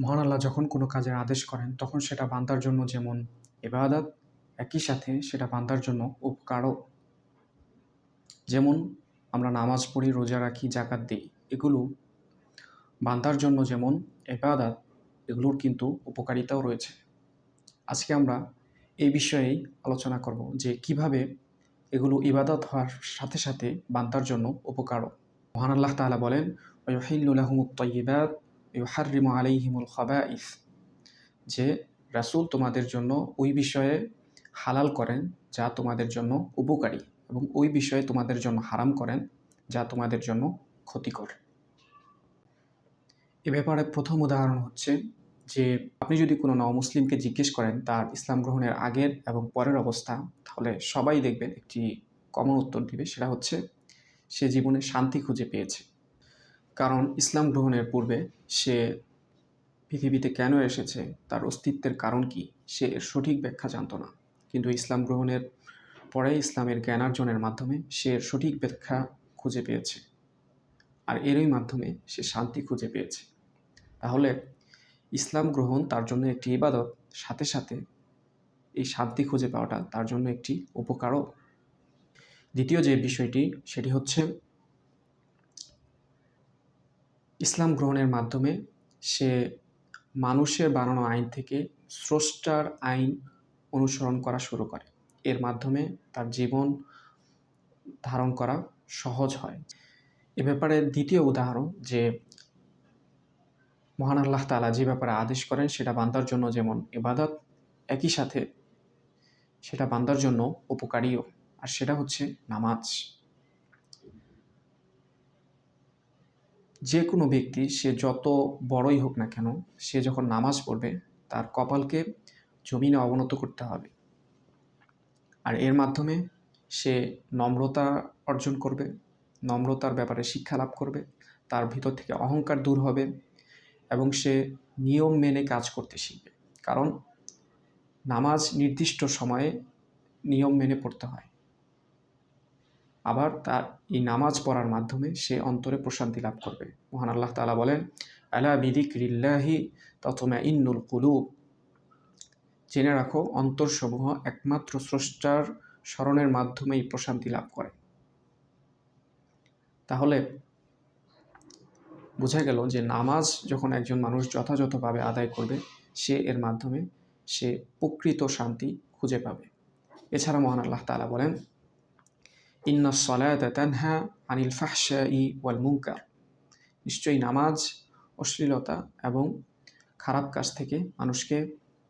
মহান আল্লাহ যখন কোনো কাজের আদেশ করেন, তখন সেটা বান্দার জন্য যেমন এবাদাত একই সাথে সেটা বান্দার জন্য উপকারও। যেমন আমরা নামাজ পড়ি, রোজা রাখি, জাকাত দিই, এগুলো বান্দার জন্য যেমন এবাদাত এগুলোর কিন্তু উপকারিতাও রয়েছে। আজকে আমরা এই বিষয়েই আলোচনা করব যে কীভাবে এগুলো ইবাদত হওয়ার সাথে সাথে বান্দার জন্য উপকারও। মহান আল্লাহ তাআলা বলেন ওয়ুহিল্লুলাহুমুত তয়্যিবাত ইউহারিমু আলাইহিমুল খাবাইস, যে রাসূল তোমাদের জন্য ওই বিষয়ে হালাল করেন যা তোমাদের জন্য উপকারী এবং ওই বিষয়ে তোমাদের জন্য হারাম করেন যা তোমাদের জন্য ক্ষতিকর। এ ব্যাপারে প্রথম উদাহরণ হচ্ছে যে আপনি যদি কোনো নমুসলিমকে জিজ্ঞেস করেন তার ইসলাম গ্রহণের আগের এবং পরের অবস্থা, তাহলে সবাই দেখবেন একটি কমন উত্তর দিবে, সেটা হচ্ছে সে জীবনে শান্তি খুঁজে পেয়েছে। কারণ ইসলাম গ্রহণের পূর্বে সে পৃথিবীতে কেন এসেছে, তার অস্তিত্বের কারণ কি, সে এর সঠিক ব্যাখ্যা জানতো না। কিন্তু ইসলাম গ্রহণের পরে ইসলামের জ্ঞানার্জনের মাধ্যমে সে এর সঠিক ব্যাখ্যা খুঁজে পেয়েছে। আর এরই মাধ্যমে সে শান্তি খুঁজে পেয়েছে। তাহলে ইসলাম গ্রহণ তার জন্য একটি ইবাদত, সাথে সাথে এই শান্তি খুঁজে পাওয়াটা তার জন্য একটি উপকারও দ্বিতীয় যে বিষয়টি, সেটি হচ্ছে ইসলাম গ্রহণের মাধ্যমে সে মানুষের বানানো আইন থেকে স্রষ্টার আইন অনুসরণ করা শুরু করে। এর মাধ্যমে তার জীবন ধারণ করা সহজ হয়। এ ব্যাপারে দ্বিতীয় উদাহরণ যে, মহান আল্লাহ তালা যে ব্যাপারে আদেশ করেন সেটা বান্দার জন্য যেমন এবাদত একই সাথে সেটা বান্দার জন্য উপকারীও। আর সেটা হচ্ছে নামাজ। যে কোনো ব্যক্তি, সে যত বড়ই হোক না কেন, সে যখন নামাজ পড়বে, তার কপালকে জমিনে অবনত করতে হবে। আর এর মাধ্যমে সে নম্রতা অর্জন করবে, নম্রতার ব্যাপারে শিক্ষা লাভ করবে, তার ভিতর থেকে অহংকার দূর হবে এবং সে নিয়ম মেনে কাজ করতে শিখবে। কারণ নামাজ নির্দিষ্ট সময়ে নিয়ম মেনে পড়তে হয়। আবার তার এই নামাজ পড়ার মাধ্যমে সে অন্তরে প্রশান্তি লাভ করবে। মহান আল্লাহ তালা বলেন, আলা বিদিক রিল্লাহি তথমা ইন্নুল কুলুব। জেনে রাখো, অন্তরসমূহ একমাত্র স্রষ্টার স্মরণের মাধ্যমেই প্রশান্তি লাভ করে। তাহলে বোঝা গেল যে নামাজ যখন একজন মানুষ যথাযথভাবে আদায় করবে, সে এর মাধ্যমে সে প্রকৃত শান্তি খুঁজে পাবে। এছাড়া মহান আল্লাহ তালা বলেন ইন্না সলায়ত তানহা আনিল ফাহশা ই ওয়াল মুঙ্কার নিশ্চয়ই নামাজ অশ্লীলতা এবং খারাপ কাজ থেকে মানুষকে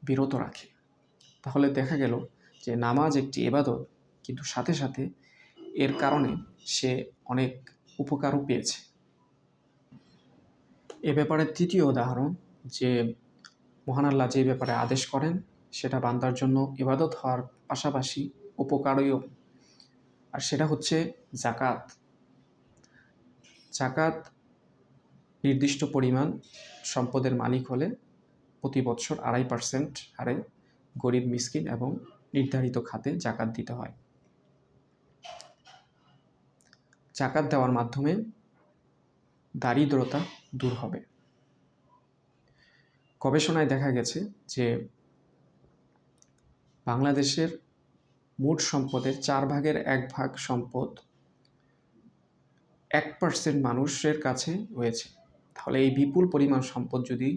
বিরত রাখে। তাহলে দেখা গেল যে নামাজ একটি এবাদত কিন্তু সাথে সাথে এর কারণে সে অনেক উপকারও পেয়েছে। এ ব্যাপারে তৃতীয় উদাহরণ যে মহান আল্লাহ যে ব্যাপারে আদেশ করেন, সেটা বান্দার জন্য ইবাদত হওয়ার পাশাপাশি উপকারীও। আর সেটা হচ্ছে জাকাত জাকাত নির্দিষ্ট পরিমাণ সম্পদের মালিক হলে প্রতি বছর আড়াই পার্সেন্ট হারে গরিব, মিসকিন এবং নির্ধারিত খাতে জাকাত দিতে হয়। জাকাত দেওয়ার মাধ্যমে দারিদ্রতা দূর হবে। গবেষণায় দেখা গেছে যে বাংলাদেশের মোট সম্পদের চার ভাগের এক ভাগ সম্পদ এক পার্সেন্ট মানুষের কাছে রয়েছে। তাহলে এই বিপুল পরিমাণ সম্পদ যদি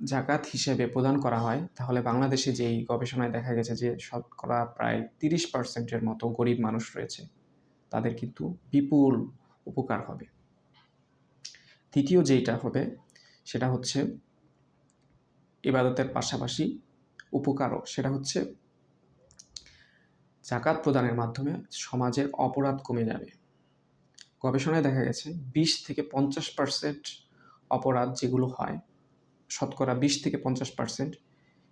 জাকাত হিসেবে প্রদান করা হয়, তাহলে বাংলাদেশে যেই গবেষণায় দেখা গেছে যে শতকরা প্রায় তিরিশ পার্সেন্টের মতো গরিব মানুষ রয়েছে, তাদের কিন্তু বিপুল উপকার হবে। তৃতীয় যেইটা হবে, সেটা হচ্ছে ইবাদতের পাশাপাশি উপকারও, সেটা হচ্ছে জাকাত প্রদানের মাধ্যমে সমাজের অপরাধ কমে যাবে। গবেষণায় দেখা গেছে, বিশ থেকে পঞ্চাশ পার্সেন্ট অপরাধ যেগুলো হয়, শতকরা বিশ থেকে পঞ্চাশ পার্সেন্ট,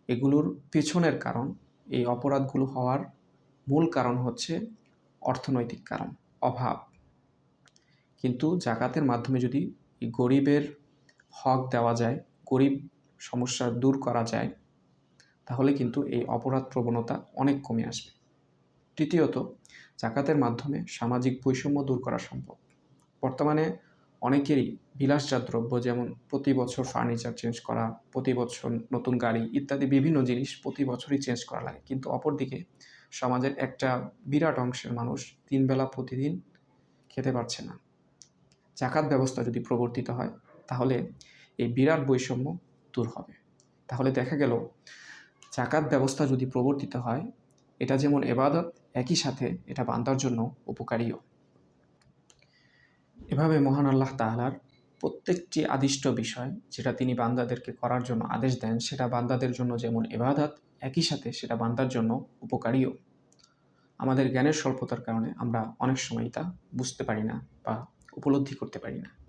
এগুলোর পেছনের কারণ, এই অপরাধগুলো হওয়ার মূল কারণ হচ্ছে অর্থনৈতিক কারণ, অভাব। কিন্তু জাকাতের মাধ্যমে যদি গরিবের হক দেওয়া যায়, গরিব সমস্যা দূর করা যায়, তাহলে কিন্তু এই অপরাধ প্রবণতা অনেক কমে আসবে। তৃতীয়ত, জাকাতের মাধ্যমে সামাজিক বৈষম্য দূর করা সম্ভব। বর্তমানে অনেকেরই বিলাসজাত দ্রব্য যেমন প্রতি বছর ফার্নিচার চেঞ্জ করা, প্রতি বছর নতুন গাড়ি ইত্যাদি বিভিন্ন জিনিস প্রতি বছরই চেঞ্জ করা লাগে। কিন্তু অপরদিকে সমাজের একটা বিরাট অংশের মানুষ তিনবেলা প্রতিদিন খেতে পারছে না। জাকাত ব্যবস্থা যদি প্রবর্তিত হয়, তাহলে এই বিরাট বৈষম্য দূর হবে। তাহলে দেখা গেল, জাকাত ব্যবস্থা যদি প্রবর্তিত হয় এটা যেমন এবাদত, একই সাথে এটা বান্দার জন্য উপকারীও। এভাবে মহান আল্লাহ তাআলার প্রত্যেকটি আদিষ্ট বিষয় যেটা তিনি বান্দাদেরকে করার জন্য আদেশ দেন, সেটা বান্দাদের জন্য যেমন এবাদত, একই সাথে সেটা বান্দার জন্য উপকারীও। আমাদের জ্ঞানের স্বল্পতার কারণে আমরা অনেক সময় তা বুঝতে পারি না বা উপলব্ধি করতে পারি না।